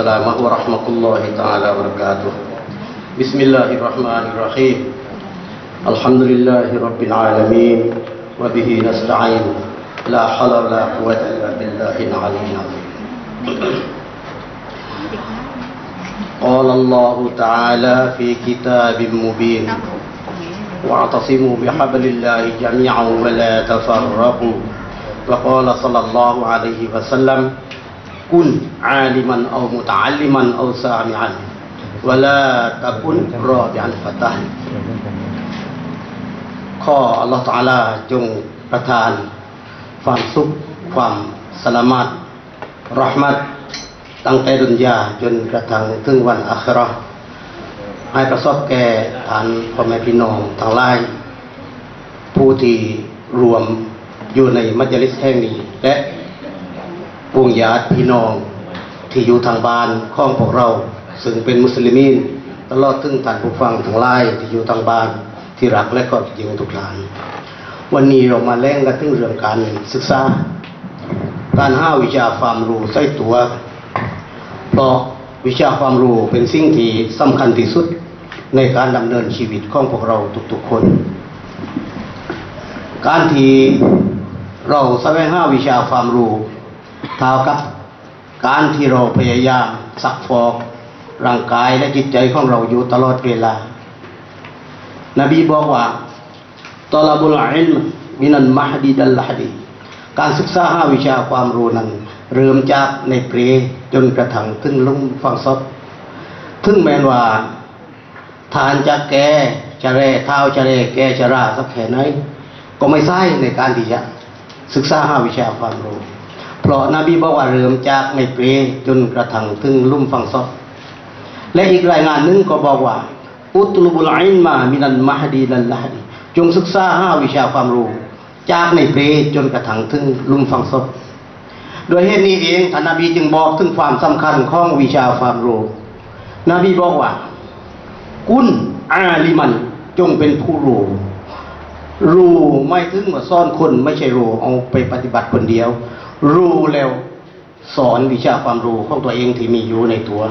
السلام ورحمة الله تعالى وبركاته. بسم الله الرحمن الرحيم. الحمد لله رب العالمين وبه نستعين. لا حول ولا قوة إلا بالله العلي العظيم. قال الله تعالى في كتاب مبين واعتصموا بحبل الله جميعا ولا تفرقوا. وقال صلى الله عليه وسلم กุนอาลิมันเอามุตาลิมันเอาซามิอันวลาตะกุนรอบิอันฟตานข้ออัลลอฮฺตาลาจงประทาน ความสุข ความสลามัดรหมัดตั้งแต่ดุนยาจนกระทั่งถึงวันอัคราให้ประสบแก่ฐานพ่อแม่พี่น้องทั้งหลาย ผู้ที่รวมอยู่ในมัจลิสแห่งนี้และ ปวงญาติพี่น้องที่อยู่ทางบ้านของพวกเรา ซึ่งเป็นมุสลิมีนตลอดถึงท่านผู้ฟังทั้งหลายที่อยู่ทางบ้านที่รักและก็ยิงทุกท่านวันนี้เรามาแล่งกันถึงเรื่องการศึกษา การห้าวิชาความรู้ใส่ตัวเพราะวิชาความรู้เป็นสิ่งที่สำคัญที่สุดในการดำเนินชีวิตของพวกเราทุกๆคน การที่เราแสวงหาวิชาความรู้ เท่ากับการที่เราพยายามสักฟอกร่างกายและจิตใจของเราอยู่ตลอดเวลา นบีบอกว่าตลาบุลอิลมมินันมหดีดัลลหดีการศึกษาหาวิชาความรู้นั้น เริ่มจากในเปรจนกระทั่งถึงลุ่มฟังซบถึงแม้นว่าทานจะแก่จะแร่เท้าจะแร่แก่จะราสักแค่ไหนก็ไม่ใช่ในการที่จะศึกษาหาวิชาความรู้ เพราะนบีบอกว่าเริ่มจากในเปรจนกระทั่งถึงลุ่มฟังซบและอีกรายงานหนึ่งก็บอกว่า อุตลุบุลอินมามินันมหดีลันลหดีจงศึกษาห้าวิชาความรู้ จากในเปรจนกระทั่งถึงลุ่มฟังซบโดยเหตุนี้เองท่านนบีจึงบอกถึงความสำคัญของวิชาความรู้นบีบอกว่า กุนอาลิมันจงเป็นผู้รู้รู้ไม่ถึงว่าซ่อนคนไม่ใช่รู้เอาไปปฏิบัติคนเดียว รู้แล้วสอนวิชาความรู้ของตัวเองที่มีอยู่ในตัว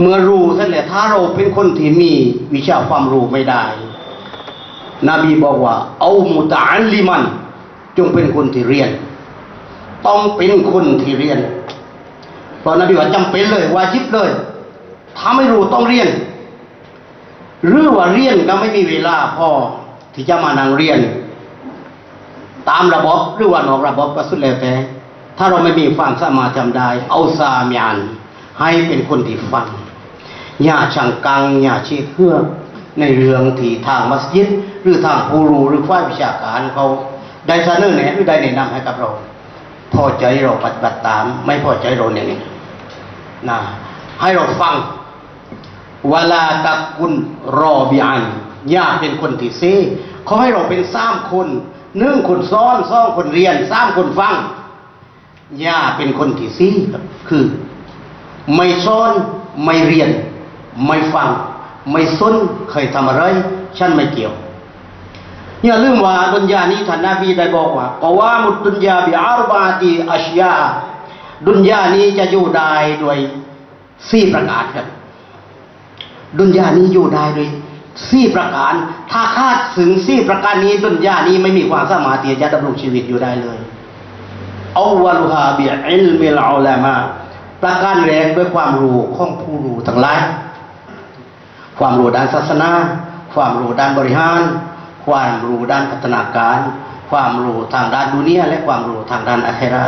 เมื่อรู้ท่านแหละถ้าเราเป็นคนที่มีวิชาความรู้ไม่ได้ นบีบอกว่า เอามุตอัลลิมัน จงเป็นคนที่เรียน ต้องเป็นคนที่เรียนเพราะนบีว่าจำเป็นเลยวาจิบเลย ถ้าไม่รู้ต้องเรียน หรือว่าเรียนก็ไม่มีเวลาพอที่จะมานั่งเรียน ตามระบบหรือว่านอกระบบก็สุดแล้วแต่ ถ้าเราไม่มีความสามารถจำได้ เอาซามยานให้เป็นคนที่ฟังอย่าช่างกังอย่าเชี่เพื่อในเรื่องที่ทางมัสยิด หรือทางผู้รู้หรือฝ่ายวิชาการเขาได้เสนอแนะหรือได้แนะนำให้กับเรา พอใจเราปฏิบัติตาม ไม่พอใจเราเนี่ยนะให้เราฟังเวลาตะกุนรอบิอันอย่าเป็นคนที่ซีเขาให้เราเป็นสามคน หนึ่งคนซ้อนสองคนเรียนสามคนฟังย่าเป็นคนที่ซีคือ ไม่ซ้อนไม่เรียน ไม่ฟัง ไม่สนเคยทำอะไร ฉันไม่เกี่ยวอย่าลืมว่าดุนยานี้ท่านนาบีได้บอกว่ากวามุดดุนยาบิอารบาตีอัชยาดุนยานี้จะอยู่ได้ด้วยสี่ประการครับดุนยานี้อยู่ได้ด้วย สี่ประการ ถ้าคาดถึงสี่ประการนี้ดุนยานี้ไม่มีความสามารถที่จะดำรงชีวิตอยู่ได้เลยอาวลุฮาบิอิลมิลอลามาประการแรกด้วยความรู้ของผู้รู้ทั้งหลาย ความรู้ด้านศาสนา ความรู้ด้านบริหาร ความรู้ด้านพัฒนาการ ความรู้ทางด้านดุนียและความรู้ทางด้านอัครา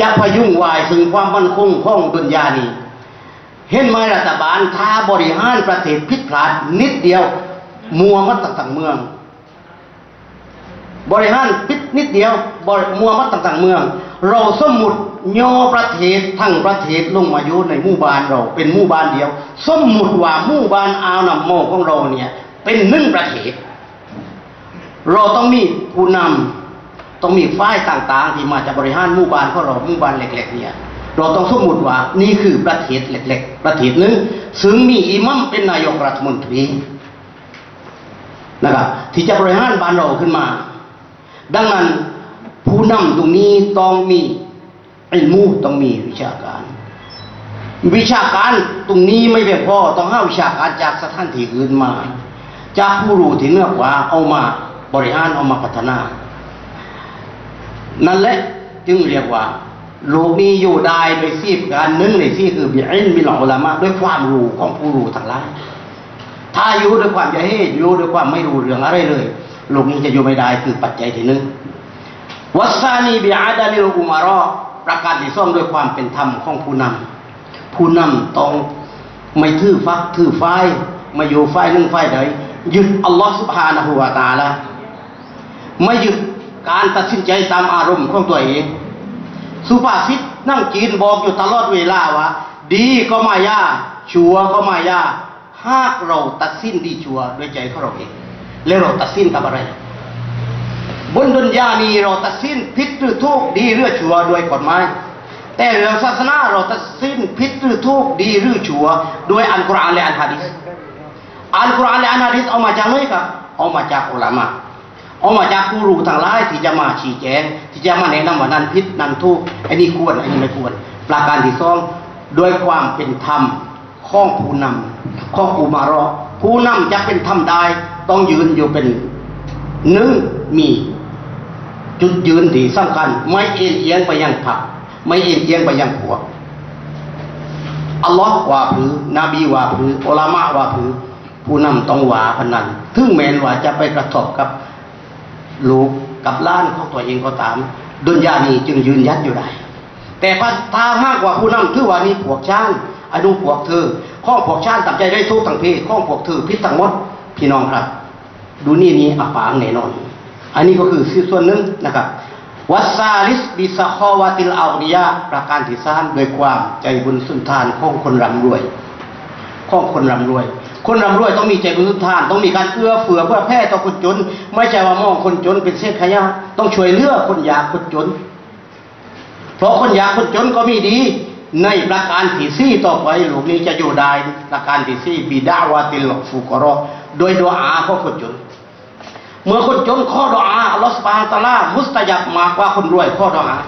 จะพยุงวายถึงความมั่นคงของดุนยานี้เห็นไหมรัฐบาลถ้าบริหารประเทศผิดพลาดนิดเดียว มัวมัดต่างๆเมือง บริหารผิดนิดเดียวมัวมัดต่างๆเมือง เราสมมุติย่อประเทศทั้งประเทศลงมาอยู่ในหมู่บ้านเราเป็นหมู่บ้านเดียว สมมุติว่าหมู่บ้านอาวนำโมของเราเนี่ยเป็นหนึ่งประเทศ เราต้องมีผู้นำต้องมีฝ่ายต่างๆ ที่มาจากบริหารหมู่บ้านของเราหมู่บ้านเล็ก ๆ เนี่ยเราต้องสมมติว่านี่คือประเทศเล็ก ๆ ประเทศหนึ่งซึ่งมีอิมัมเป็นนายกรัฐมนตรี นะครับที่จะบริหารบ้านเราขึ้นมา ดังนั้นผู้นำตรงนี้ต้องมีไอ้มูต้องมีวิชาการ วิชาการตรงนี้ไม่เพียงพอต้องห้าวิชาการจากสถานที่อื่นมา จากผู้รู้ที่เนื้อกว่าเอามาบริหารเอามาพัฒนา นั่นแหละจึงเรียกว่าโลกนี้อยู่ได้โดยซีบการหนึ่งในซี่คือบิอินมิลอุลามะด้วยความรู้ของผู้รู้ทั้งหลาย ถ้าอยู่ด้วยความจะให้อยู่ด้วยความไม่รู้เรื่องอะไรเลยโลกนี้จะอยู่ไม่ได้คือปัจจัยที่หนึ่งวัสานีบิอาดาลิลอุมารอประการที่สองด้วยความเป็นธรรมของผู้นำผู้นำต้องไม่ถือฟักถือไฟม่อยู่ไฟนึ่งไฟใดยึดอัลลอฮฺสุบฮานะฮูวาตาละไม่ยึดการตัดสินใจตามอารมณ์ของตัวเอง สุภาษิตนั่งจีนบอกอยู่ตลอดเวลาว่า ดีก็มายาชัวก็มายา หากเราตัดสินดีชัวด้วยใจของเราเอง แล้วเราตัดสินกับอะไร บนดุนยานี้เราตัดสินผิดหรือถูกดีหรือชัวด้วยกฎหมายแต่เรื่องศาสนาเราตัดสินผิดหรือถูกดีหรือชัวด้วยอัลกุรอานและอัลฮะดีษอัลกุรอานและอัลฮะดีษเอามาจากไหนครับเอามาจากอุลามะเอามาจากผู้รู้ทั้งหลายที่จะมาชี้แจงที่จะมาแนะนำว่านั้นผิดนั้นถูกอันนี้ควรอันนี้ไม่ควรประการที่สองด้วยความเป็นธรรม ข้องผู้นำข้องอุมารอผู้นำจะเป็นธรรมได้ ต้องยืนอยู่เป็นหนึ่งมีจุดยืนที่สำคัญ ไม่เอ็นเอียงไปยังผัก ไม่เอ็นเอียงไปยังผัวอัลลอฮ์ว่าผือนบีว่าผืออุลามะว่าผือ ผู้นำต้องว่าพนันถึงแม้นว่าจะไปกระทบกับลูกกับล้านของตัวเองก็ตาม ดุนยานี้จึงยืนยัดอยู่ได้ แต่ถ้าหากว่าผู้นำถือว่านี่พวกชาง นอนุพวกเธอข้องพวกชานตัดใจได้ทุกทั้งเพศข้องพวกเธอพิษทั้งหมดพี่น้องครับ ดูนี่นี้อับปางแน่นอน อันนี้ก็คือส่วนหนึ่งนะครับวัสซาลิสบิสคอวาติลอาดียะประการที่สามโดยความใจบุญสุนทานของคนร่ำรวยของคนร่ำรวย คนร่ำรวยต้องมีใจบุญสุนทาน ต้องมีการเอื้อเฟื้อเพื่อแพร่ต่อคนจน ไม่ใช่ว่ามองคนจนเป็นเศษขยะต้องช่วยเหลือคนยากคนจน เพราะคนยากคนจนก็มีดี ในประการที่สี่ต่อไปลวงนี้จะอยู่ได้ประการที่สี่บิดาวาติลฟุกรอโดยดวอาของคนจน เมื่อคนจนข้อดออาอัลลอฮฺสุบานตะลามุสตยับมากกว่าคนรวยข้อดออา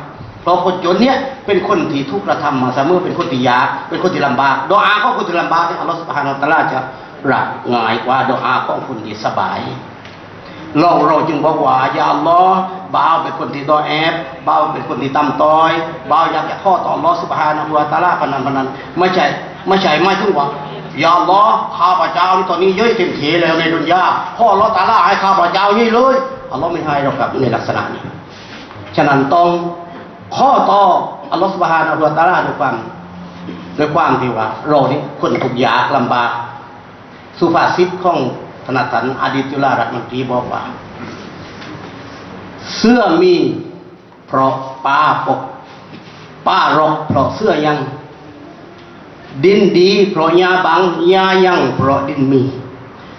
เพราะคนจนเนี่ยเป็นคนที่ทุกข์กระทำมาเสมอเป็นคนที่ยากเป็นคนที่ลำบากดออาของคนที่ลำบากเนี่ยอัลลอฮฺสุบานตะลาจะรับง่ายกว่าดออาของคนที่สบาย เราเราจึงบอกว่าอย่าลลอบ่าวเป็นคนที่ดอแอบบ่าวเป็นคนที่ต่ำต้อยบ่าวอยากจะข้อต่อลลอสุบฮานะฮูวตาลาพนันพนันไม่ใช่ไม่ใช่ไม่ถึงว่าอย่าลลอข้าพเจ้านี่ตอนนี้เยอะเต็มทีแล้วในดุนยาพ่อลลอตาลาให้ข้าพเจ้านี่เลยอัลลอฮ์ไม่ให้หรอกครับในลักษณะนี้ฉะนั้นต้องข้อต่ออัลลอฮ์สุบฮานะฮูวตาลาด้วยความด้วยความที่ว่าเรานี่คนทุกยากลำบากสุภาษิตของ ธนาตันอดีตจุฬารัฐมนตรีบอกว่า เสื้อมีเพราะป้าปก ป้ารกเพราะเสื้อยัง ดินดี เพราะยาบังยายังเพราะดินมี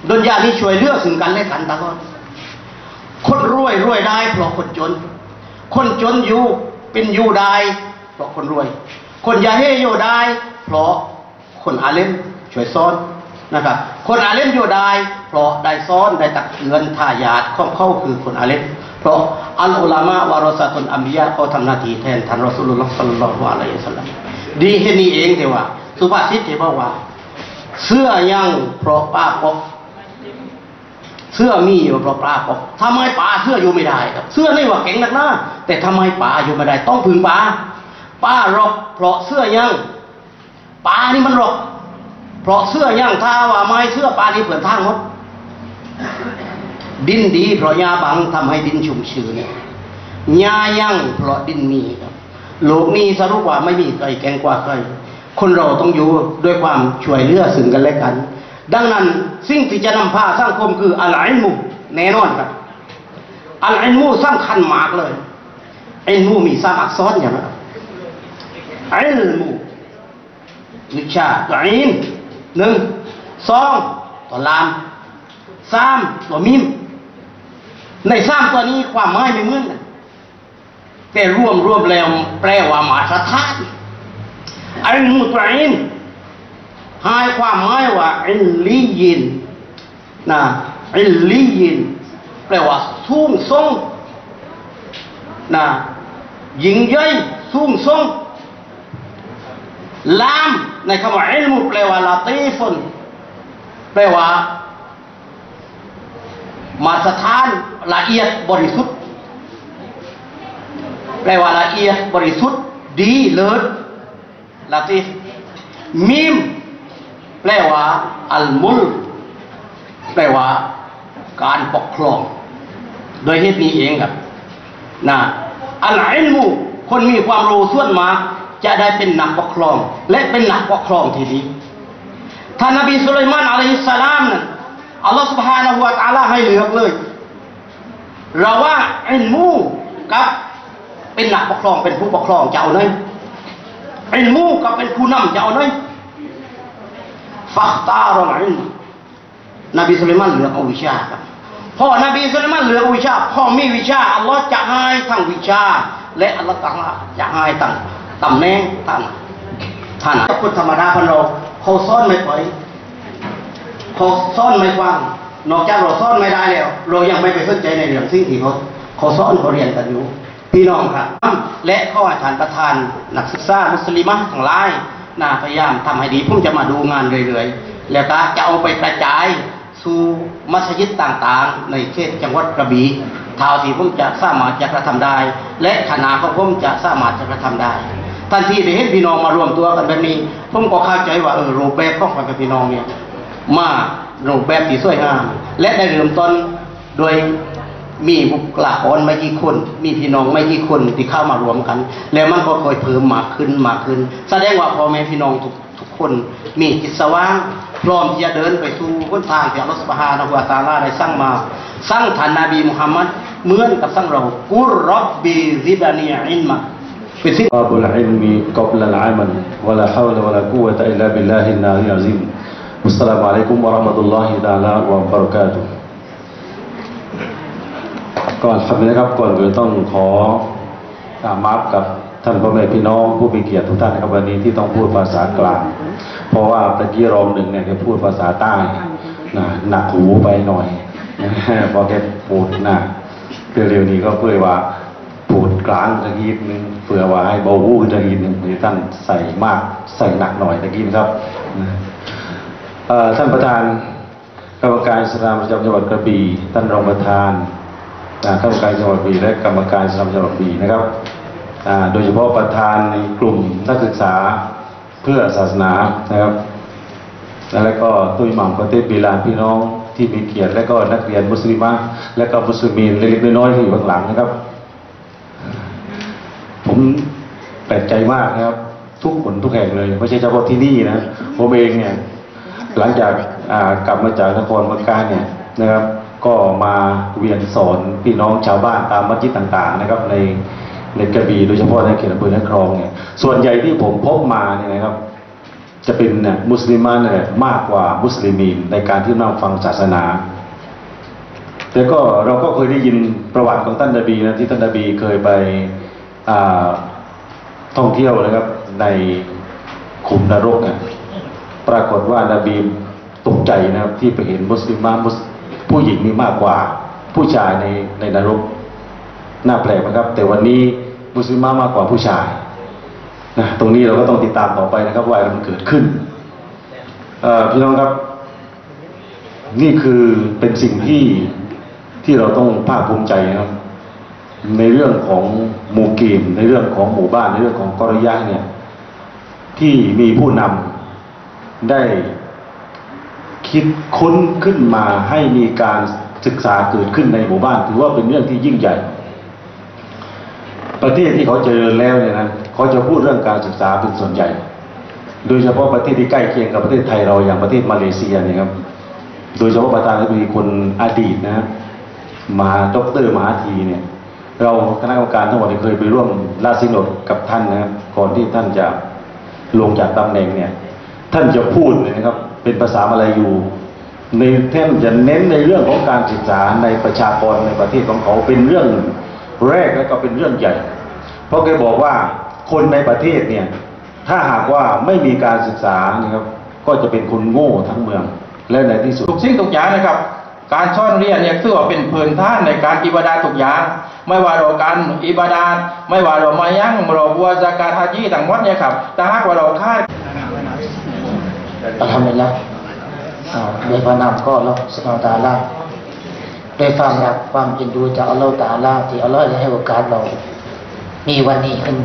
ดนยาที่ช่วยเลือกซึ่งกันและกันตลอดคนรวยรวยได้ เพราะคนจน คนจนอยู่เป็นอยู่ได้ เพราะคนรวย คนยาเฮอยู่ได้ เพราะคนอาเลมช่วยซ้อน นะครับ คนอาเลมอยู่ได้เพราะได้ซ้อนได้ตักเตือนทายาทของเขาคือคนอาเลมเพราะอัลอุลามะวารสาตุนอัมบียะเขาทำหน้าที่แทนท่านรอสุลลอฮ์สัลลัลลอฮุอะลัยฮิสัลลัมดีแค่นี้เองแต่ว่าสุภาษิตที่บอกว่า เสื้อยังเพราะป้าปกเสื้อมีอยู่เพราะป้าปกทำไมป่าเสื้ออยู่ไม่ได้ครับเสื้อนี่ว่าเก่งนักหน้าแต่ทำไมป่าอยู่ไม่ได้ต้องพึ่งป่าป้ารกเพราะเสื้อยังป่านี่มันรก เพราะเสื้อย่างท่าว่าไม้เสื้อป่านี่เปลือนทางหมดดินดี เพราะหญ้าบังทำให้ดินชุ่มชื้นหญ้ายั่งเพราะดินมีครับโลกนี้สรุปว่าไม่มีใครแกงกว่าใครคนเราต้องอยู่ด้วยความช่วยเหลือซึ่งกันและกัน ดังนั้นสิ่งที่จะนำพาสังคมคืออัลอิมุแน่นอนครับอัลอิลมุสำคัญมากเลยอิมุมีสามอักษรอย่างไรอิมุวิชาตัวอิน หนึ่งสองตัวลามสามตัวมิม ในสามตัวนี้ความหมายไม่เหมือนกันแต่รวมรวมแล้วแปลว่ามาตรฐานอันมุตรินให้ความหมายว่าอินลียินนะอินลียินแปลว่าสูงส่งนะยิงใหญ่สูงส่งลาม ในคำว่าอิลมุแปลว่าลาตีฟุนแปลว่า มาสถานละเอียดบริสุทธิ์ แปลว่าละเอียดบริสุทธิ์ ดีเลิศลาตีฟมีมแปลว่าอัลมุลแปลว่า การปกครอง โดยเหตุนี้เองครับนะอัลอิลมูคนมีความรู้ส่วนมาก จะได้เป็นนักปกครอง และเป็นนักปกครองที่ดีท่านนบีสุลัยมานอะลัยฮิสสลามนั้นอัลลอฮฺ سبحانه และ تعالى ให้เลือกเลยเราว่าอิลมูกับเป็นนักปกครองเป็นผู้ปกครองจะเอาไหนอิลมูกับเป็นผู้นำจะเอาไหนฟักตารอลอิลมนบีสุลัยมานเลือกเอาวิชาครับพ่อนบีสุลัยมานเลือกวิชาพ่อมีวิชาอัลลอฮ์จะให้ทั้งวิชา และอัลลอฮ์จะให้ทั้ง ตำแหน่งท่านท่านคนธรรมดาพันเราเขาซ่อนไม่ปล่อยเขาซ่อนไม่กว้าง นอกจากเราซ่อนไม่ได้แล้ว เรายังไม่ไปสนใจในเรื่องสิ่งที่เขาเขาซ่อนเขาเรียนกันอยู่พี่น้องครับ และข้ออาจารย์ประธานนักศึกษามุสลิมทั้งหลายน่าพยายามทำให้ดีผมจะมาดูงานเรื่อยๆ แล้วก็จะเอาไปกระจายสู่มัสยิดต่างๆ ในเขตจังหวัดกระบี่ท่าที่ผมจะสามารถจะกระทำได้ และขณะของผมจะสามารถจะกระทำได้ ทันทีได้เห็นพี่น้องมารวมตัวกันแบบนี้ ผมก็เข้าใจว่าเออรูปแบบของความเป็นพี่น้องเนี่ยมารูปแบบที่สวยงาม และได้เริ่มต้นโดยมีบุคลากรไม่กี่คน มีพี่น้องไม่กี่คนที่เข้ามารวมกัน แล้วมันก็ค่อยเพิ่มมากขึ้นมากขึ้น แสดงว่าพ่อแม่พี่น้องทุกทุกคนมีจิตสว่างพร้อมที่จะเดินไปสู่หนทางที่อัลลอฮฺสุบฮานะฮูวะตาลาได้สร้างมา สร้างท่านนบีมุฮัมมัดเหมือนกับสร้างเรากุรรับบีซิดานีอินมา เป็นสิ่ง باب العلم قبل العمل ولا حول ولا قوة إلا بالله العلي العظيم والسلام عليكم ورحمة الله تعالى وبركاته ก่อนครับนะครับก่อนอื่นต้องขออามาฟกับท่านพ่อแม่พี่น้องผู้มีเกียรติทุกท่านนะครับวันนี้ที่ต้องพูดภาษากลาง เพราะว่าตะกี้รองหนึ่งเนี่ยแกพูดภาษาใต้นะหนักหูไปหน่อย พอแกพูดนะเร็วๆนี้ก็เพื่อว่า พูดกลางตะกี้นึงเ ผื่อว่าให้เบาหูขึ้นตะกี้นึงหรือท่านใส่มากใส่หนักหน่อยตะกี้นะครับท่านประธานกรรมการสลามประจำจังหวัดกระบี่ท่านรองประธานอ่ากรรมการจังหวัดกระบี่และกรรมการสลามจังหวัดกระบี่นะครับโดยเฉพาะประธานในกลุ่มนักศึกษาเพื่อศาสนานะครับแล้วก็ตุ้ยหม่ำประเทศบีลานพี่น้องที่มีเกียรติและก็นักเรียนมุสลิมะและก็มุสลิมเล็กๆน้อยๆที่อยู่ข้างหลังนะครับ ผมแปลกใจมากนะครับ ทุกคนทุกแห่งเลยไม่ใช่เฉพาะที่นี่นะผมเองเนี่ยหลังจากกลับมาจากนครมักกะเนี่ยนะครับ ก็มาเวียนสอนพี่น้องชาวบ้านตามมัสยิดต่างๆ นะครับ ในในกระบี่โดยเฉพาะในเขตอำเภอนครองเนี่ยส่วนใหญ่ที่ผมพบมาเนี่ยนะครับ จะเป็นเนี่ยมุสลิมเนี่ยมากกว่ามุสลิมีนในการที่นั่งฟังศาสนาแต่ก็เราก็เคยได้ยินประวัติของท่านนบีนะที่ท่านนบีเคยไป ท่องเที่ยวนะครับ ในขุมนรกนี่ยปรากฏว่านาบีตกใจนะครับที่ไปเห็นมุสลิมามุสผู้หญิงมีมากกว่า ผู้ชายในในนรกน่าแปลกนะครับ แต่วันนี้มุสลิมามากกว่าผู้ชายนะตรงนี้เราก็ต้องติดตามต่อไปนะครับว่าอะไรมันเกิดขึ้นพี่น้องครับ นี่คือเป็นสิ่งที่ที่เราต้องภาคภูมิใจนะครับ ในเรื่องของหมู่กีมในเรื่องของหมู่บ้านในเรื่องของกริยะเนี่ยที่มีผู้นำได้คิดค้นขึ้นมาให้มีการศึกษาเกิดขึ้นในหมู่บ้าน ถือว่าเป็นเรื่องที่ยิ่งใหญ่ ประเทศที่เขาเจริญแล้วเนี่ยนะเขาจะพูดเรื่องการศึกษาเป็นส่วนใหญ่ โดยเฉพาะประเทศที่ใกล้เคียงกับประเทศไทยเราอย่างประเทศมาเลเซียเนี่ยครับโดยเฉพาะประธานาธิบดีคนอดีตนะมาดรมหาธีเนี่ย เราคณะกรรมการทั้งหมดเคยไปร่วมราชินดกับท่านนะครับก่อนที่ท่านจะลงจากตำแหน่งเนี่ย ท่านจะพูดเลยนะครับ เป็นภาษามาลายูในท่านจะเน้นในเรื่องของการศึกษาในประชากรในประเทศของเขาเป็นเรื่องแรกและก็เป็นเรื่องใหญ่ เพราะแกบอกว่าคนในประเทศเนี่ย ถ้าหากว่าไม่มีการศึกษานะครับ ก็จะเป็นคนโง่ทั้งเมือง และในที่สุดทุกสิ่งทุกอย่างนะครับ การช่อนเรียนเนี่ยถือว่าเป็นเพื้นฐานในการอิบาดาทุกอย่าง ไม่ว่าเราการอิบาดาไม่ว่าเรามายังเราบัวจากการฮาจีต่างหมดเนี่ยครับแต่หากว่าเราคาดอัลฮัมดุลิลละอ่าโดยพระนามก็อัลลอฮฺสุบฮาวตาลาโดยความรักความเอ็นดูจากอัลลอฮฺตาลาที่อัลลอฮฺได้ให้โอกาสเรา มีวันนี้ขึ้น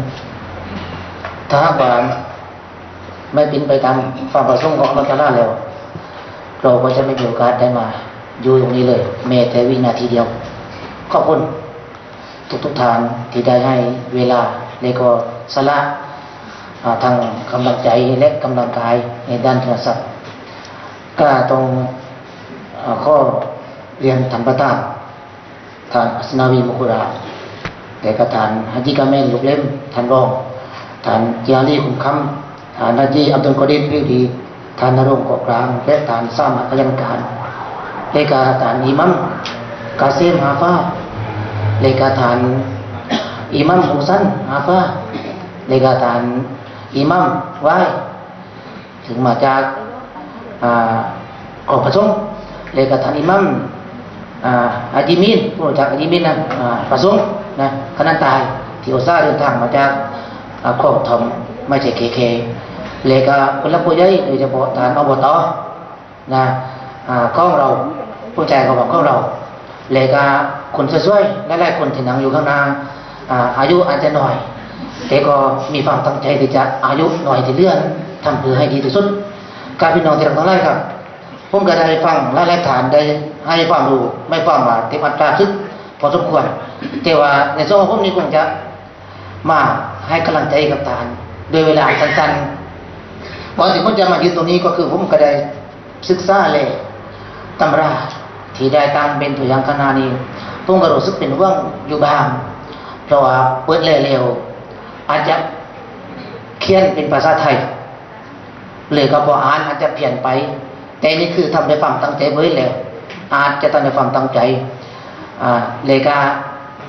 ถ้าหากว่าไม่เป็นไปตามความประสงค์ของอัลลอฮฺตาลาแล้วเราก็จะไม่มีโอกาสได้มา อยู่ตรงนี้เลยแม้แต่วินาทีเดียว ขอบคุณทุกทุกทานที่ได้ให้เวลาและก็สละอ่าทางกำลังใจและกำลังกายในด้านโทรศัพท์ก็ต้องข้อเรียนธรรมประทานทานอัสนาวีมุกุราแต่กระทานฮัจิกาเมนลูกเล่มทานรองทานเจียรีคุมคำทานนาจีอับดุลกอดินพิดีทานนรงค์เกาะกลางและทานสามัคยันการ เลกาทานอิมัมกาเซมฮาฟาเลกาทานอิมัมฮุสันฮาฟาเลกาทานอิมัมไว้ถึงมาจากอ่ากองประชุมเลกาทานอิมัมอาจิมินผู้จากอาจิมินนะประชุมนะคณะตายที่อุตสาหเดินทางมาจากอ่าครอบทอมไม่ใช่เคเคเลกาคนละผู้ใหญ่โดยเฉพาะทานอบตนะอ่าของเรา ผู้ใจของของเราเลกาคนสวยๆและหลายคนที่นั่งอยู่ข้างหน้าอายุอาจจะหน่อย แต่ก็มีความตั้งใจที่จะอายุหน่อยที่เลื่อนทำเพื่อให้ดีที่สุด การพี่น้องที่รักทั้งหลายครับผมก็ได้ฟังหลายๆฐานได้ให้ความรู้ไม่ฟังว่าเต็มอัตราทึกพอสมควรแต่ว่าในส่วนของผมนี้คงจะมาให้กำลังใจกับฐานโดยเวลาสั้นๆวันที่ผมจะมายืนตรงนี้ก็คือผมก็ได้ศึกษาเลยตำรา ที่ได้ตามเป็นตัวอย่างขนาดนี้ผมก็รู้สึกเป็นห่วงอยู่บ้าง เพราะว่าเปิดเร็วๆอาจจะเขียนเป็นภาษาไทยเลยก็พออ่านอาจจะเปลี่ยนไป แต่นี่คือทำด้วยความตั้งใจไว้แล้ว อาจจะทำด้วยความตั้งใจอ่าเลยก็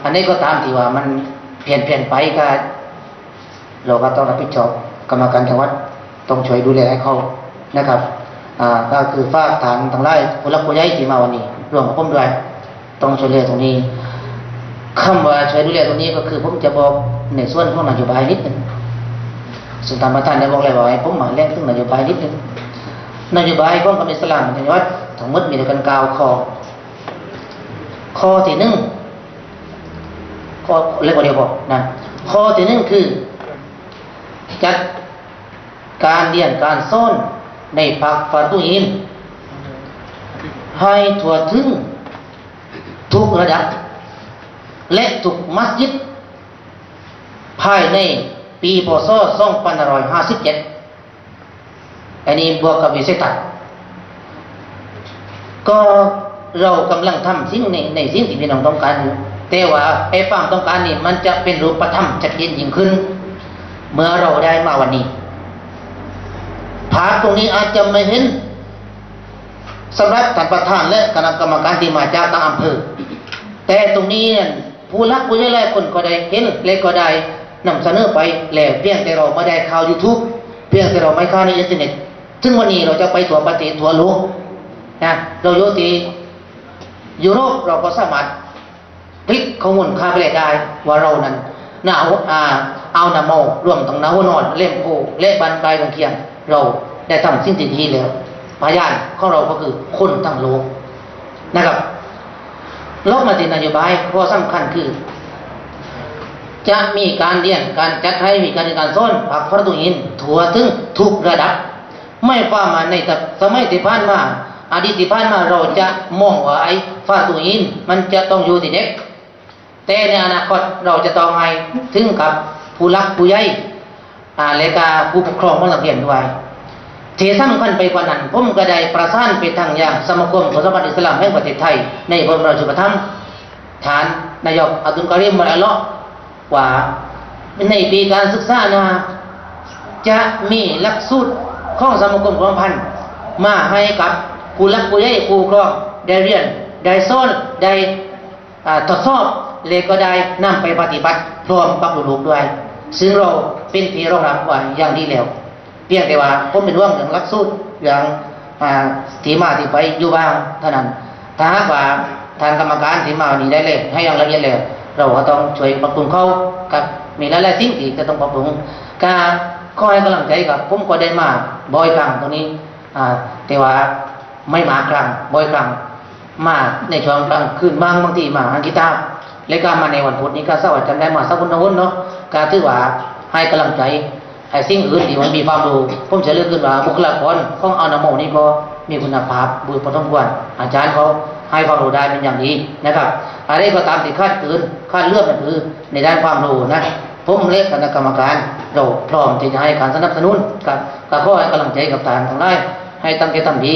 อันนี้ก็ตามที่ว่ามันเปลี่ยนเปลี่ยนไปก็เราก็ต้องรับผิดชอบกรรมการจังหวัดต้องช่วยดูแลให้เขานะครับอ่าก็คือฝากฐานทางไร่ผู้รับผู้ใหญ่ที่มาวันนี้ รวมกับผมด้วยต้องช่วยเหลือตรงนี้คำว่าช่วยดูแลตรงนี้ก็คือผมจะบอกในส่วนของนโยบายนิดหนึ่งสุนทรประธานได้บอกเลยว่าผมหมายเล่นถึงนโยบายนิดหนึ่งนโยบายของกรมอิสลามในวัดทั้งหมดมีด้วยกันกาข้อข้อที่หนึ่งข้อเล็กกว่าเดียวพอนะข้อที่หนึ่งคือ จัดการเรียนการสอนในภาคฟาตุอิน ให้ทั่วถึง ทุกระดับ และทุกมัสยิด ภายในปีพศ2557 อันนี้บวกกับวิสัยทัศน์ก็เรากำลังทำสิ่งในในสิ่งที่พี่น้องต้องการอยู่แต่ว่าไอ้ความต้องการนี่มันจะเป็นรูปธรรมชัดเจนยิ่งขึ้น เมื่อเราได้มาวันนี้ภาพตรงนี้อาจจะไม่เห็น สำหรับท่านประธานและคณะกรรมการที่มาจากต่างอำเภอ แต่ตรงนี้เนี่ยผู้รักผู้ใหญ่หลายคนก็ได้เห็นและก็ได้นำเสนอไปแล้วเพียงแต่เราไม่ได้ข่าว YouTube เพียงแต่เราไม่ข้าในอินเทอร์เน็ตซึ่งวันนี้เราจะไปตัวประเทศทั่วโลกนะเราอยู่ที่ยุโรปเราก็สามารถพลิกข้อมูลค่าไปลได้ว่าเรานั้นหนาวอาเอาหนาโมรวมทั้งหนาวนอนเล่มโพเละบันไดบางเคียง เราได้ทำสิ่งที่ดีแล้ว พยานของเราก็คือคนทั้งโลกนะครับลบมาตินโยบายเพราะสำคัญคือ จะมีการเรียนการจัดให้มีการเรียนการสอนผักฟรตุอินทั่วถึงทุกระดับ ไม่ว่ามาในสมัยที่ผ่านมาอดีตที่ผ่านมาเราจะมองว่าไอ้ฟาตุอิน มันจะต้องอยู่ที่เด็ก แต่ในอนาคตเราจะต้องให้ถึงกับผู้รักผู้ใหญ่อ่าและก็ผู้ปกครองของนักเรียนด้วย ที่สำคัญไปกว่านั้นผมก็ได้ประสานไปทางอย่างสมาคมของสมัติอิสลามแห่งประเทศไทย ในบรมราชูปถัมภ์ฐานนายกอับดุลกอริมมาอัลลอฮ์ว่าในปีการศึกษานาจะมีหลักสูตรของสมาคมกองพันมาให้กับผู้รักผู้ใหญ่ผู้ครองได้เรียนได้สอนได้ทดสอบเลยก็ได้นำไปปฏิบัติพร้อมกับลูกด้วย ซึ่งเราเป็นที่รองรับไว้อย่างดีแล้ว เพียงแต่ว่าผมเป็นห่วงเรื่องหลักสูตรอย่างอ่าที่มาที่ไปอยู่บ้างเท่านั้น ถ้าหากว่าทางกรรมการที่มาวันนี้ได้เลย ให้อย่างละเอียดเลยเราก็ต้องช่วยปรับปรุงเขากับมีหลายๆสิ่งที่จะต้องปรับปรุงการขอให้กำลังใจกับผมก็ได้มาบ่อยครั้งตรงนี้แต่ว่าไม่มาครั้งบ่อยครั้งมาในช่วงกลางคืนบ้างบางทีมาอังกีตาร์และการมาในวันพุธนี้ก็สวัสดิ์จำได้มาสักคนนวนเนาะการถือว่าให้กำลังใจ ไอ้สิ่งอื่นที่มันมีความรู้ผมจะเลือกขึ้นว่าบุคลากรของอนาโมนี่ก็มีคุณภาพบุญพอสมควรอาจารย์เขาให้ความรู้ได้เป็นอย่างดีนะครับอะไรก็ตามที่คาดเกินคาดเลื่อนนั่นคือในด้านความรู้นะผมเรียกคณะกรรมการเราพร้อมที่จะให้การสนับสนุนกับกับข้อให้กำลังใจกับทางทางไล่ให้ตั้งใจทำดี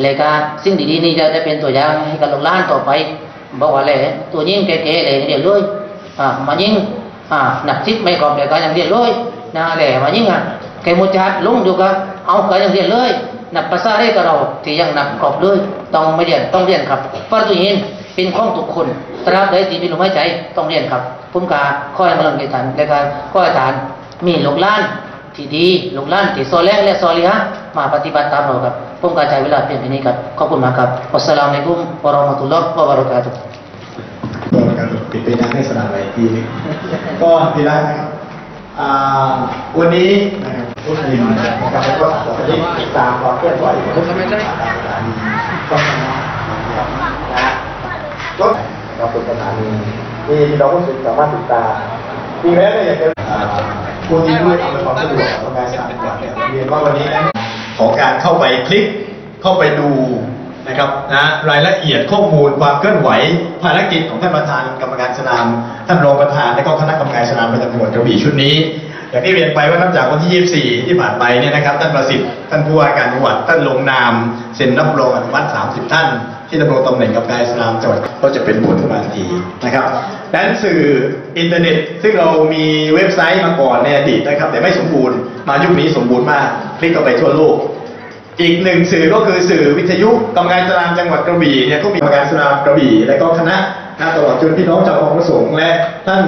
และการสิ่งดีๆนี้จะได้เป็นตัวอย่างให้กับลูกหลานต่อไป บอกว่าเลยตัวยิ่งเก๋ๆเลยเรียนเลยอ่ามายิ่งอ่าหนักทิศไม่กรอบแต่การอย่างเรียนเลย นะแหละมายิ่งอะแกมุจัดลุงอยู่กับเอาการอย่างเรียนเลยนับภาษาได้กับเราที่ยังนับกรอบเลยต้องไม่เรียนต้องเรียนครับเพราตัวเองเป็นข้องทุกคนตราบใดที่มีลมหายใจต้องเรียนครับผมกาข้อให้กำลังใจท่านและการข้อให้ทานมีลูกล้านที่ดีลูกล้านที่โซแรงและโซลีฮะมาปฏิบัติตามเราครับผมกาใจเวลาเพียงเท่นี้ครับขอบคุณมากครับวัสสลามุอะลัยกุมวะเราะมะตุลลอฮ์วะบะเราะกาตุฮ์ตัวการปิดไปนะให้สนามอะไรทีนึงก็ดีแล้วนะครับ วันนี้นะครับทุกทีมนะครับแล้วก็วันนี้ติดตามความเคลื่อนไหวของสมัยใจก็นะรถนะครับเป็นสถานีที่พี่น้องผู้ชมสามารถติดตามมีแม้แต่อยากจะอ่าผู้ที่ด้วยอำนวยความสะดวกของการสานจังหวัดเนี่ยเรียนว่าวันนี้ของการเข้าไปคลิกเข้าไปดู นะครับนะรายละเอียดข้อมูลความเคลื่อนไหว ภารกิจของท่านประธานกรรมการสนามท่านรองประธานและก็คณะกรรมการสนามประจำจังหวัดกระบี่ชุดนี้อย่างที่เรียนไปว่านับจากวันที่ 24 ที่ผ่านไปเนี่ยนะครับท่านประสิทธิ์ท่านผู้ว่าการจังหวัดท่านลงนามเซ็นรับรองอนุมัติ 30 ท่าน ที่ดำรงตำแหน่งกับการสนามจังหวัดก็จะเป็นผลขึ้นมาทันทีนะครับดังนั้นสื่ออินเทอร์เน็ต ซึ่งเรามีเว็บไซต์มาก่อนในอดีตนะครับ แต่ไม่สมบูรณ์มายุคนี้สมบูรณ์มากคลิกเข้าไปทั่วโลก อีกหนึ่งสื่อก็คือสื่อวิทยุกรรมการสลามจังหวัดกระบี่เนี่ยก็มีกรรมการสลามกระบี่ และก็คณะนะตลอดจนพี่น้องชาวคลองประสงค์และท่าน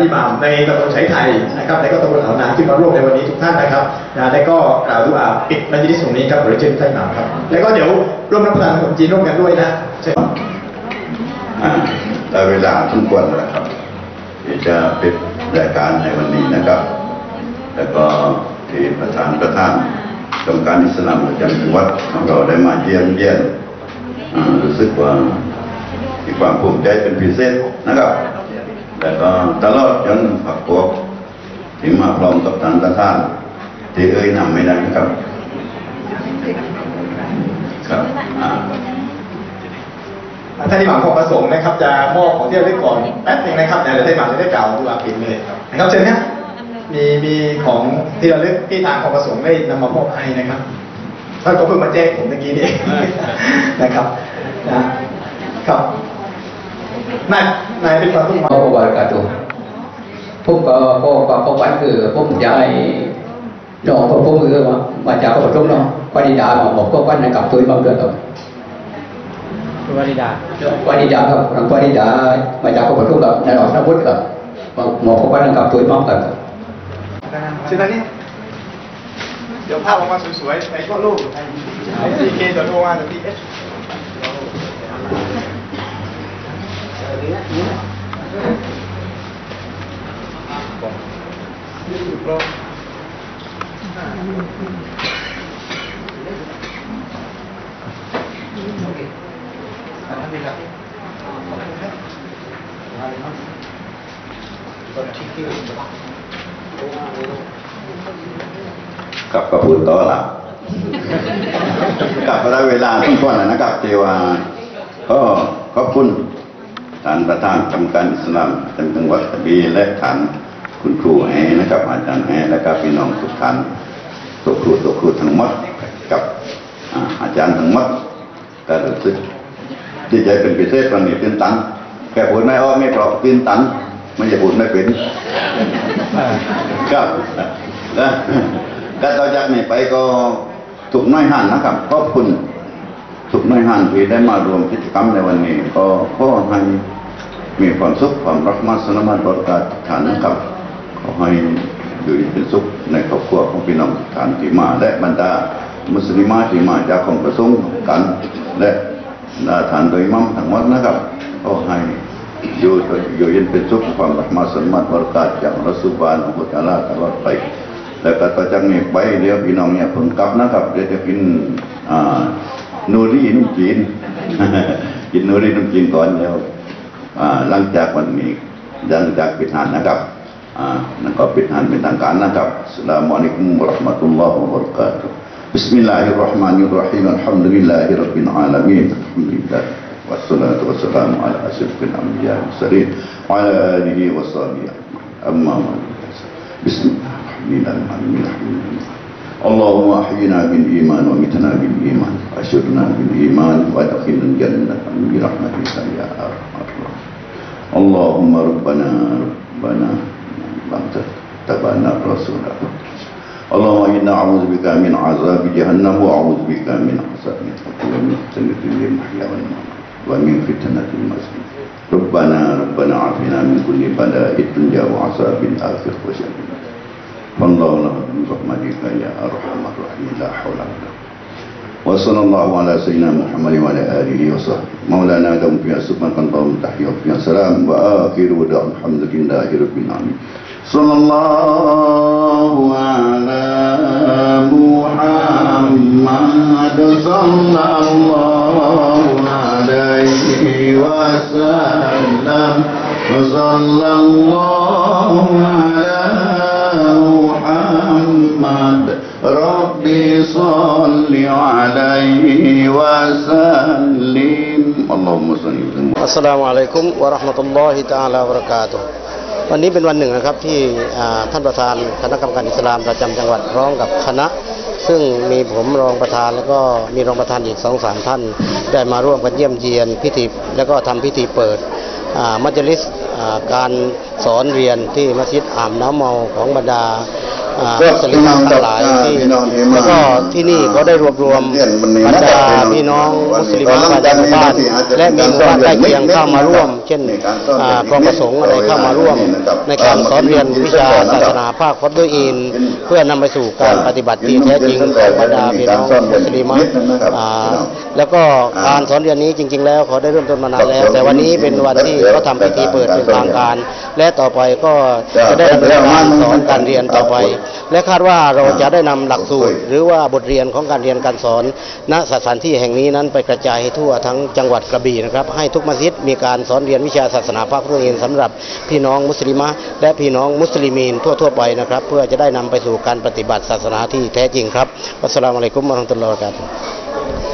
อิหม่ามในตำบลไฉไทยนะครับและก็ตำบลอ่าวนางที่มาร่วมในวันนี้ทุกท่านนะครับนะและก็กล่าวดุอาปิดมัจลิสตรงนี้ครับบริเชิญท่านอิหม่ามครับ แล้วก็เดี๋ยวร่วมรับประทานขนมจีนร่วมกันด้วยนะเชิญอ่าได้เวลาทุกวันแล้วครับที่จะปิดรายการในวันนี้นะครับ แล้วก็ที่ประธานประธาน กรรมการอิสลามประจำจังหวัดของเราได้มาเยี่ยมเยี่ยมอ่ารู้สึกว่ามีความภูมิใจเป็นพิเศษนะครับแล้วก็ตลอดจนผักพวกที่มาพร้อมกับทางประธานที่เอ่ยนำไม่ได้นะครับครับอ่าท่านที่หวังของประสงค์นะครับ จะมอบของที่ระลึกก่อนแป๊บนึงนะครับเดี๋ยวท่านที่หวังจะได้กล่าวดูอาปิดเลยครับนะครับเชิญครับ มีมีของที่ระลึกที่ทางของประสงค์ได้นำมามอบให้นะครับท่านก็เพิ่งมาแจ้งผมเมื่อกี้นี่เองนะครับนะครับนายนายเป็นความทุกข์มา Apa wabarakatuh. ผมก็ก็ก็ก็ฝันคือผมอยากให้น้องผมผมคือว่ามาจากประชุมเนาะปณิดามาบอกก็ฝันในกับตัวบางเดือนครับคุณวริดาปณิดาครับทางปณิดามาจากประชุมกับนายรองนักบุตรครับหมอก็ฝันกับตัวบางกันครับ เชิญทางนี้ เดี๋ยวภาพออกมาสวยๆในทั่วโลกไอซีเคเดี๋ยวโทรมาเดี๋ยวทีเอส กับกระพูนต่อละกลับมาได้เวลาทุกคนนะครับเทวาก็ขอบคุณท่านประธานกรรมการอิสลามจังจังหวัดกระบี่และท่านคุณครูแอนะครับอาจารย์แอและก็พี่น้องทุกท่านตัวครูตัวครูทั้งหมดกับอาจารย์ทั้งหมดก็รู้สึกที่ใจเป็นพิเศษตรงนี้ตื่นตันแค่พูดไม่ออกไม่เพราะตื่นตันไม่จะพูดไม่เป็น ครับนะและต่อจากนี้ไปก็ถูกน้อยหันนะครับขอบคุณถูกน้อยหันที่ได้มารวมกิจกรรมในวันนี้ ก็ขอให้มีความสุขความรักมาสนามบริการฐานนะครับขอให้อยู่ดีเป็นสุขในครอบครัวของพี่น้องฐานที่มาและบรรดามุสลิมาที่มาจากของประสงค์กันและฐานโดยมั่มทั้งหมดนะครับขอให้ อยู่อยู่เย็นเป็นสุขความรักมาสนมาบริการจากรัสุบานของพุทธาลาตลอดไป แล้วก็ต่อจากนี้ไปเดี๋ยวพี่น้องเนี่ยผมกลับนะครับเดี๋ยวจะกินอ่านูรี่นุ่มจีน กินนูรี่นุ่มจีนก่อนเดี๋ยวอ่าหลังจากวันนี้หลังจากปิดหานนะครับอ่านั่นก็ปิดหานเป็นทางการนะครับอัสสลามุอะลัยกุมวะเราะห์มะตุลลอฮ์วะบะเราะกาตุฮ์ بسم الله الرحمن الرحيم الحمد لله رب العالمين الحمد لله والصلاة والسلام على أشرف الأنبياء والمرسلين وعلى آله وصحبه أما بعد بسم الله الرحمن الرحيم. اللهم أحينا بالإيمان ومتنا بالإيمان وأشرنا بالإيمان وأدخلنا الجنة برحمتك يا أرحم الراحمين. اللهم ربنا ربنا تبعنا الرسول. اللهم إنا أعوذ بك من عذاب جهنم وأعوذ بك من عذاب القبر ومن فتنة المحيا والممات ومن فتنة المسيح ربنا ربنا عافنا من كل بلاء الدنيا وعذاب الآخرة وشر فالله له من رحمتك يا أرحم الراحمين لا حول ولا قوة وصلى الله على سيدنا محمد وعلى آله وصحبه. مولانا دم فيها سبحانك اللهم تحيا وفيها سلام وآخر ودعوا الحمد لله رب العالمين. صلى الله على محمد صلى الله عليه وسلم. وصلى الله على محمد. ربي صل عليه وسلم اللهم صل وسلم อัสสลามุอะลัยกุมวะเราะห์มะตุลลอฮิตะอาลาวะบะเราะกาตุฮ์วันนี้เป็นวันหนึ่งนะครับที่อ่าท่านประธานคณะกรรมการอิสลามประจำจังหวัดพร้อมกับคณะ ซึ่งมีผมรองประธานแล้วก็มีรองประธานอีกสองสามท่าน ได้มาร่วมกันเยี่ยมเยียนพิธีแล้วก็ทำพิธีเปิดอ่ามัจลิสอ่าการสอนเรียนที่มัสยิดอ่ามน้ำเมาของบรรดาอ่ามุ สลิมทั้งหลายที่แล้วก็ที่นี่ก็ได้รวบรวมบรรดาพี่น้องมุสลิมภายในหมู่บ้านและมีหมู่บ้านใกล้เคียงเข้ามาร่วม เช่นอ่ากองประสงค์อะไรเข้ามาร่วม ในการสอนเรียนวิชาศาสนาภาคฟัดดุอิน เพื่อนำไปสู่การปฏิบัติที่แท้จริงของบรรดาพี่น้องมุสลิมแล้วก็การสอนเรียนนี้จริง ๆ แล้วเขาได้เริ่มต้นมานานแล้ว แต่วันนี้เป็นวันที่เขาทำพิธีเปิดเป็นทางการ และต่อไปก็จะได้ดำเนินการสอนการเรียนต่อไปและคาดว่าเราจะได้นำหลักสูตร หรือว่าบทเรียนของการเรียนการสอนณสถานที่แห่งนี้นั้นไปกระจายให้ทั่วทั้งจังหวัดกระบี่นะครับ ให้ทุกมัสยิดมีการสอนเรียนวิชาศาสนาภาครุ่งเรียนสำหรับพี่น้องมุสลิมะและพี่น้องมุสลิมีนทั่วๆไปนะครับ เพื่อจะได้นำไปสู่การปฏิบัติศาสนาที่แท้จริงครับวัสสลามุอะลัยกุมวะเราะห์มะตุลลอฮ์วะบ